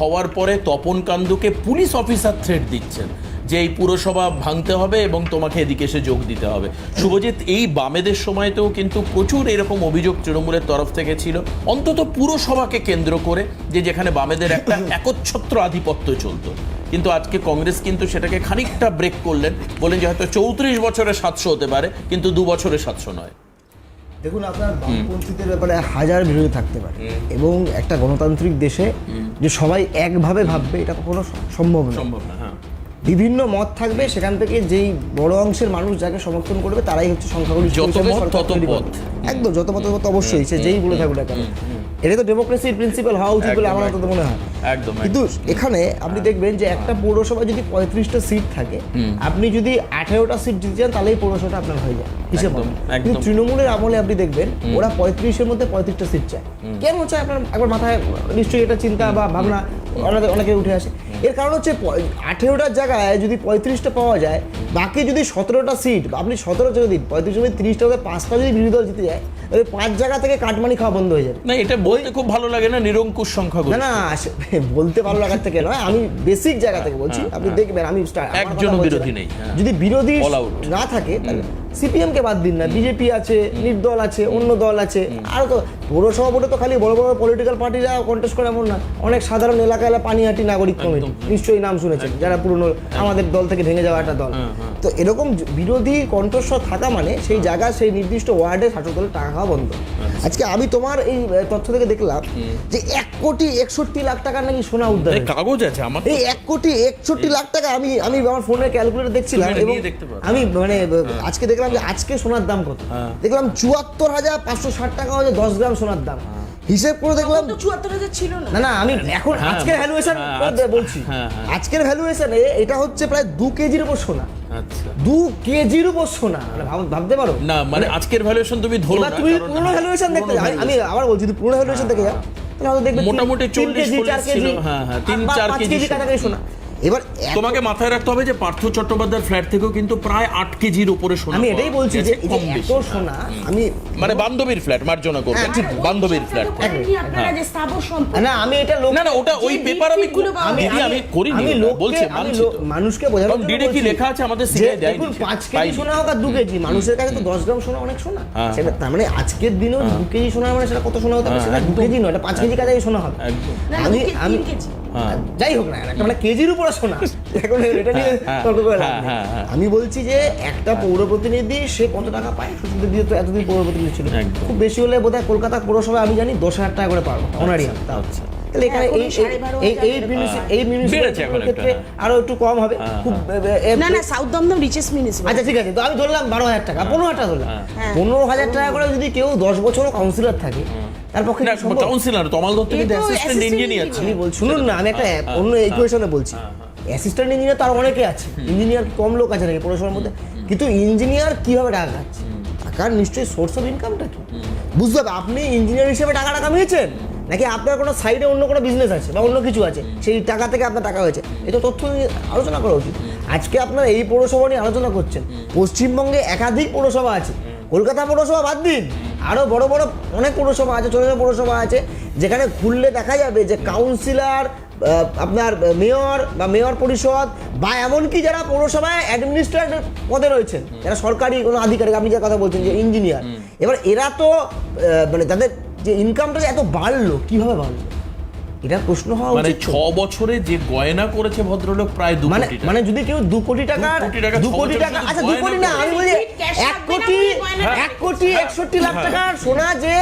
হওয়ার পরে তপন কান্দুকে পুলিশ অফিসার থ্রেট দিচ্ছেন যে এই পুরসভা ভাঙতে হবে এবং তোমাকে এদিকে এসে যোগ দিতে হবে। শুভজিৎ, এই বামেদের সময়তেও কিন্তু প্রচুর এরকম অভিযোগ তৃণমূলের তরফ থেকে ছিল। অন্তত পুরসভাকে কেন্দ্র করে যে যেখানে বামেদের একটা একচ্ছত্র আধিপত্য চলতো। কিন্তু আজকে কংগ্রেস কিন্তু সেটাকে খানিকটা ব্রেক করলেন। বলেন যে হয়তো চৌত্রিশ বছরে সাতশো হতে পারে, কিন্তু দু বছরে সাতশো নয়। দেখুন আপনার বামপন্থীদের ব্যাপারে হাজার বিরোধী থাকতে পারে। এবং একটা গণতান্ত্রিক দেশে যে সবাই একভাবে ভাববে এটা কখনো সম্ভব না সম্ভব না হ্যাঁ। বিভিন্ন মত থাকবে সেখান থেকে যেই বড় অংশের মানুষ যাকে সমর্থন করবে তারাই হচ্ছে সংখ্যাগরিষ্ঠ একদম যত মত অবশ্যই সে যেই বলে থাকুক না কেন। এটা তো ডেমোক্রেসির প্রিন্সিপাল হওয়া উচিত বলে আমার অন্তত মনে হয়। একদম কিন্তু এখানে আপনি দেখবেন যে একটা পৌরসভায় যদি পঁয়ত্রিশটা সিট থাকে আপনি যদি আঠেরোটা সিট জিতে যান তাহলেই পৌরসভাটা আপনার হয়ে যায় হিসেব। কিন্তু তৃণমূলের আমলে আপনি দেখবেন ওরা পঁয়ত্রিশের মধ্যে পঁয়ত্রিশটা সিট চায়। কেন চায়? আপনার একবার মাথায় নিশ্চয়ই এটা চিন্তা বা ভাবনা অনেকে অনেকে উঠে আসে। এর কারণ হচ্ছে আঠেরোটার জায়গায় যদি পঁয়ত্রিশটা পাওয়া যায় বাকি যদি সতেরোটা সিট আপনি সতেরো যদি দিন পঁয়ত্রিশ মধ্যে তিরিশটা মধ্যে পাঁচটা যদি বিরোধী দল জিতে যায় তাহলে পাঁচ জায়গা থেকে কাটমানি খাওয়া বন্ধ হয়ে যাবে। না এটা বলতে খুব ভালো লাগে না নিরঙ্কুশ সংখ্যা না না বলতে ভালো লাগার থেকে নয় আমি বেসিক জায়গা থেকে বলছি। আপনি দেখবেন আমি একজন বিরোধী নেই, হ্যাঁ। যদি বিরোধী না থাকে তাহলে সিপিএম কে বাদ দিন না বিজেপি আছে নির্দল আছে অন্য দল আছে আর তো পৌরসভা ভোটে তো খালি বড় বড় পলিটিক্যাল পার্টিরা কন্টেস্ট করে এমন না। অনেক সাধারণ এলাকা এলাকা পানিহাটি নাগরিক কমিটি নিশ্চয়ই নাম শুনেছেন যারা পুরনো আমাদের দল থেকে ভেঙে যাওয়া একটা দল। তো এরকম বিরোধী কণ্ঠস্বর থাকা মানে সেই জায়গা সেই নির্দিষ্ট ওয়ার্ডে শাসক দলের টাকা খাওয়া বন্ধ। আজকে আমি তোমার এই তথ্য থেকে দেখলাম যে এক কোটি একষট্টি লাখ টাকার নাকি সোনা উদ্ধার কাগজ আছে আমার এই এক কোটি একষট্টি লাখ টাকা আমি আমি আমার ফোনে ক্যালকুলেটর দেখছিলাম এবং। আমি মানে আজকে দেখলাম যে আজকে সোনার দাম কত? হ্যাঁ। দেখলাম চুয়াত্তর হাজার পাঁচশো ষাট টাকা হচ্ছে দশ গ্রাম সোনার দাম। হিসেব করে দেখলাম চুয়াত্তর হাজার ছিল না। না আমি এখন হ্যাঁ, আজকের ভ্যালুয়েশন হ্যাঁ, আচ্ছা, বলছি। হ্যাঁ, হ্যাঁ। আজকের ভ্যালুয়েশনে এটা হচ্ছে প্রায় দু কেজির উপর সোনা। আচ্ছা। দু কেজির উপর সোনা। মানে ভাবতে পারো। না মানে আজকের ভ্যালুয়েশন তুমি ধরো না তুমি পুরনো ভ্যালুয়েশন দেখতে যাও। আমি আবার বলছি তুমি পুরনো ভ্যালুয়েশন দেখে যাও তাহলে হয়তো দেখবে মোটামুটি 40 কেজি, চার কেজি, হ্যাঁ, হ্যাঁ, তিন, চার কেজি। কাছাকাছি সোনা। এবার তোমাকে মাথায় রাখতে হবে যে পার্থ চট্টোপাধ্যায়ের ফ্ল্যাট থেকেও কিন্তু প্রায় আট কেজির উপরে সোনা আমি এটাই বলছি যে এত সোনা আমি মানে বান্ধবীর ফ্ল্যাট মার্জনা করবে হ্যাঁ, ঠিক। বান্ধবীর ফ্ল্যাট করেননি আপনারা যে স্থাবর সম্পদ না আমি এটা লোক না না ওটা ওই পেপার আমি আমি যায়। আমি বলছি। মানুষকে কারণ ডিডে কি লেখা আছে আমাদের যে সিরিয়াল দেয়নি দেখুন সে। পাঁচ কেজি পাইনি। সোনা হোক আর দু কেজি মানুষের কাছে তো দশ গ্রাম সোনা অনেক সোনা হ্যাঁ, সেটা তার মানে আজকের দিনেও দু কেজি সোনা মানে সেটা কত সোনা হতে পারে হ্যাঁ, সেটা দু কেজি নয় এটা পাঁচ কেজি কাছাকাছি সোনা হবে আমি আমি। হ্যাঁ। যাই হোক না একটা মানে কেজির উপরে এখন এটা নিয়ে হ্যাঁ, তর্ক করে হ্যাঁ। হ্যাঁ, হ্যাঁ। আমি বলছি যে একটা পৌর প্রতিনিধি সে কত টাকা পায় সুশীল দিয়ে তো এতদিন পৌর প্রতিনিধি ছিল খুব বেশি হলে বোধহয় কলকাতা পৌরসভা আমি জানি দশ হাজার টাকা করে পারব অনারিয়াম তা আচ্ছা। তাহলে এখানে এই এই এই এই বেড়েছে এখন মিউনিসিপালিটির একটা, ক্ষেত্রে হ্যাঁ। আরও একটু কম হবে। খুব এ- এ- না না সাউথ দমদম রিচেস্ট মিউনিসিপাল আচ্ছা ঠিক আছে। তো আমি ধরলাম বারো হাজার টাকা পনেরো হাজার টাকা ধরলাম। হ্যাঁ। পনেরো হাজার টাকা করে যদি কেউ দশ বছরও কাউন্সিলর থাকে তার পক্ষে না কি সম্ভব? কাউন্সিলর তমাল দত্ত কিন্তু অ্যাসিস্ট্যান্ট ইঞ্জিনিয়ার বলছি শুনুন না আমি একটা অন্য ইকুয়েশনে বলছি। অ্যাসিস্ট্যান্ট ইঞ্জিনিয়ার তার অনেকে আছে। ইঞ্জিনিয়ার কম লোক আছে নাকি? পৌরসভার মধ্যে। কিন্তু ইঞ্জিনিয়ার কীভাবে টাকা খাচ্ছে? টাকার নিশ্চয়ই সোর্স অফ ইনকামটা কি? বুঝতে হবে আপনি ইঞ্জিনিয়ার হিসেবে টাকাটা কামিয়েছেন নাকি আপনার কোনো সাইডে অন্য কোনো বিজনেস আছে বা অন্য কিছু আছে? সেই টাকা থেকে আপনার টাকা হয়েছে। এটা তথ্য নিয়ে আলোচনা করা উচিত। আজকে আপনারা এই পৌরসভা নিয়ে আলোচনা করছেন। পশ্চিমবঙ্গে একাধিক পৌরসভা আছে। কলকাতা পৌরসভা বাদ দিন। আরও বড় বড় অনেক পৌরসভা আছে ছোটো ছোটো পৌরসভা আছে যেখানে খুললে দেখা যাবে যে কাউন্সিলর আপনার মেয়র বা মেয়র পরিষদ বা এমনকি যারা পৌরসভায় অ্যাডমিনিস্ট্রেটর পদে রয়েছেন যারা সরকারি কোনো আধিকারিক আপনি যে কথা বলছেন যে ইঞ্জিনিয়ার এবার এরা তো মানে তাদের যে ইনকামটা যে এত বাড়লো কীভাবে বাড়লো? এটা প্রশ্ন হওয়া মানে ছ বছরে যে গয়না করেছে ভদ্রলোক প্রায় দু মানে মানে যদি কেউ দু কোটি টাকা দু কোটি টাকা, আচ্ছা দু কোটি না আমি বলি এক কোটি এক কোটি একষট্টি লাখ টাকার সোনা যে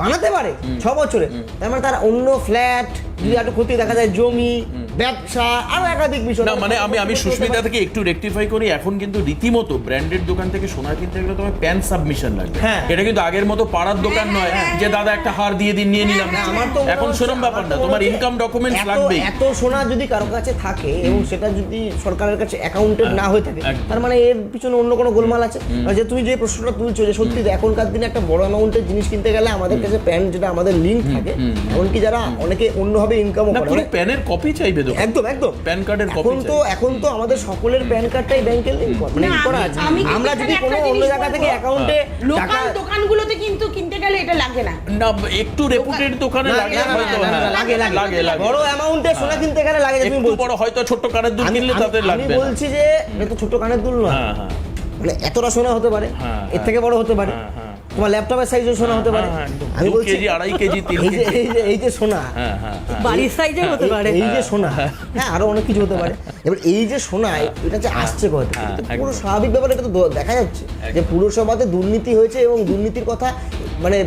বানাতে পারে ছ বছরে। তার মানে তার অন্য ফ্ল্যাট যদি একটু ক্ষতি দেখা যায় জমি ব্যবসা আরও একাধিক বিষয়। না মানে আমি আমি সুস্মিতা থেকে একটু রেকটিফাই করি এখন কিন্তু রীতিমতো ব্র্যান্ডেড দোকান থেকে সোনা কিনতে গেলে তোমার প্যান সাবমিশন লাগবে। হ্যাঁ। এটা কিন্তু আগের মতো পাড়ার দোকান নয় যে দাদা একটা হার দিয়ে দিন নিয়ে নিলাম। আমার তো এখন সেরকম ব্যাপার না তোমার ইনকাম ডকুমেন্টস লাগবেই। এত সোনা যদি কারও কাছে থাকে এবং সেটা যদি সরকারের কাছে অ্যাকাউন্টেড না হয়ে থাকে তার মানে এর পিছনে অন্য কোনো গোলমাল আছে? যে তুমি যে প্রশ্নটা তুলছো যে সত্যি এখনকার দিনে একটা বড় অ্যামাউন্টের জিনিস কিনতে গেলে আমাদের কাছে প্যান যেটা আমাদের লিঙ্ক থাকে এমনকি যারা অনেকে অন্যভাবে ভাবে ইনকামও না করে পুরো প্যানের কপি চাইবে একদম একদম। প্যান কার্ডের কপি এখন তো এখন তো আমাদের সকলের প্যান কার্ডটাই ব্যাংকের লিঙ্ক মানে করা আছে। আমরা যদি কোনো অন্য জায়গা থেকে অ্যাকাউন্টে লোকাল দোকানগুলোতে কিন্তু কিনতে গেলে এটা লাগে না। না একটু রেপুটেড দোকানে লাগে হয়তো হ্যাঁ। লাগে, লাগে, লাগে লাগে বড় অ্যামাউন্টে সোনা কিনতে গেলে লাগে তুমি বলছো। বড় হয়তো ছোট্ট কানের দুল আমি কিনলে আমি- তাদের আমি লাগবে না। বলছি যে এটা ছোট কানের দুল নয়। হ্যাঁ হ্যাঁ। মানে এতটা সোনা হতে পারে হ্যাঁ, এর থেকে বড় হতে পারে। হ্যাঁ। তোমার ল্যাপটপের সাইজও সোনা হতে পারে। হ্যাঁ, আমি বলছি কেজি, আড়াই কেজি, তিন এই যে কেজি। এই যে এই যে সোনা। হ্যাঁ হ্যাঁ বাড়ির সাইজে হতে পারে। এই যে সোনা হ্যাঁ। আরও অনেক কিছু হতে পারে। এবার এই যে সোনা এটা যে আসছে কোথা থেকে? এটা তো একদম। পুরো স্বাভাবিক ব্যাপার এটা তো দেখা যাচ্ছে যে পুরসভাতে দুর্নীতি হয়েছে এবং দুর্নীতির কথা মানে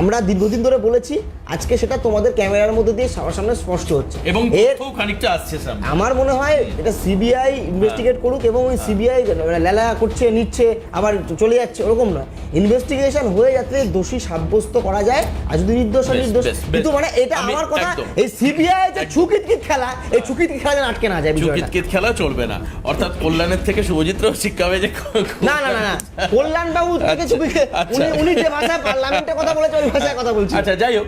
আমরা দীর্ঘদিন ধরে বলেছি আজকে সেটা তোমাদের ক্যামেরার মধ্যে দিয়ে সবার সামনে স্পষ্ট হচ্ছে। এবং এর খানিকটা আসছে আমার মনে হয় এটা সিবিআই ইনভেস্টিগেট করুক এবং ওই সিবিআই লেলা করছে নিচ্ছে আবার চলে যাচ্ছে ওরকম নয়। ইনভেস্টিগেশন হয়ে যাতে দোষী সাব্যস্ত করা যায় আর যদি নির্দোষ নির্দোষ। কিন্তু মানে এটা আমার কথা এই সিবিআই যে ছুকিতকিত খেলা এই ছুকিতকিত খেলা যেন আটকে না যায় বিষয়টা। চুকিতকিত খেলা চলবে না। অর্থাৎ কল্যাণের থেকে শুভজিৎরাও শিক্ষা হবে যে না না না না। কল্যাণ বাবু থেকে আচ্ছা, চুকি আচ্ছা। উনি উনি যে ভাষায় পার্লামেন্টে কথা বলেছে, ওই ভাষায় কথা বলছি। আচ্ছা যাই হোক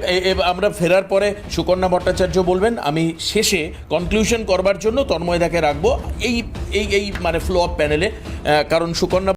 আমরা ফেরার পরে সুকন্যা ভট্টাচার্য বলবেন, আমি শেষে কনক্লুশন করবার জন্য তন্ময়দাকে রাখব। এই এই এই মানে ফ্লো অফ প্যানেলে কারণ সুকন্যা